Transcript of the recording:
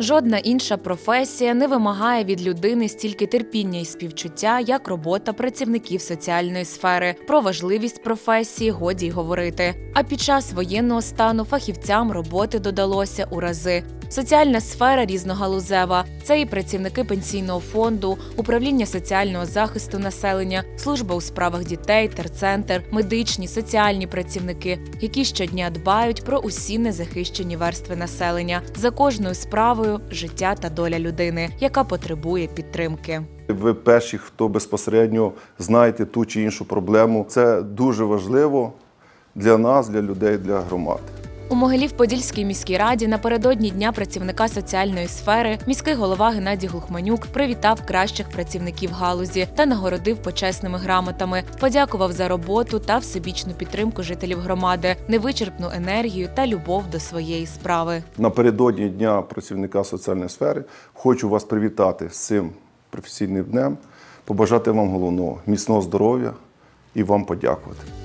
Жодна інша професія не вимагає від людини стільки терпіння і співчуття, як робота працівників соціальної сфери. Про важливість професії годі й говорити. А під час воєнного стану фахівцям роботи додалося у рази. Соціальна сфера різногалузева. Це і працівники пенсійного фонду, управління соціального захисту населення, служба у справах дітей, терцентр, медичні, соціальні працівники, які щодня дбають про усі незахищені верстви населення за кожною справою життя та доля людини, яка потребує підтримки. Ви перші, хто безпосередньо знаєте ту чи іншу проблему. Це дуже важливо для нас, для людей, для громад. У Могилів-Подільській міській раді напередодні дня працівника соціальної сфери міський голова Геннадій Глухманюк привітав кращих працівників галузі та нагородив почесними грамотами, подякував за роботу та всебічну підтримку жителів громади, невичерпну енергію та любов до своєї справи. Напередодні Дня працівника соціальної сфери хочу вас привітати з цим професійним днем, побажати вам головного міцного здоров'я і вам подякувати.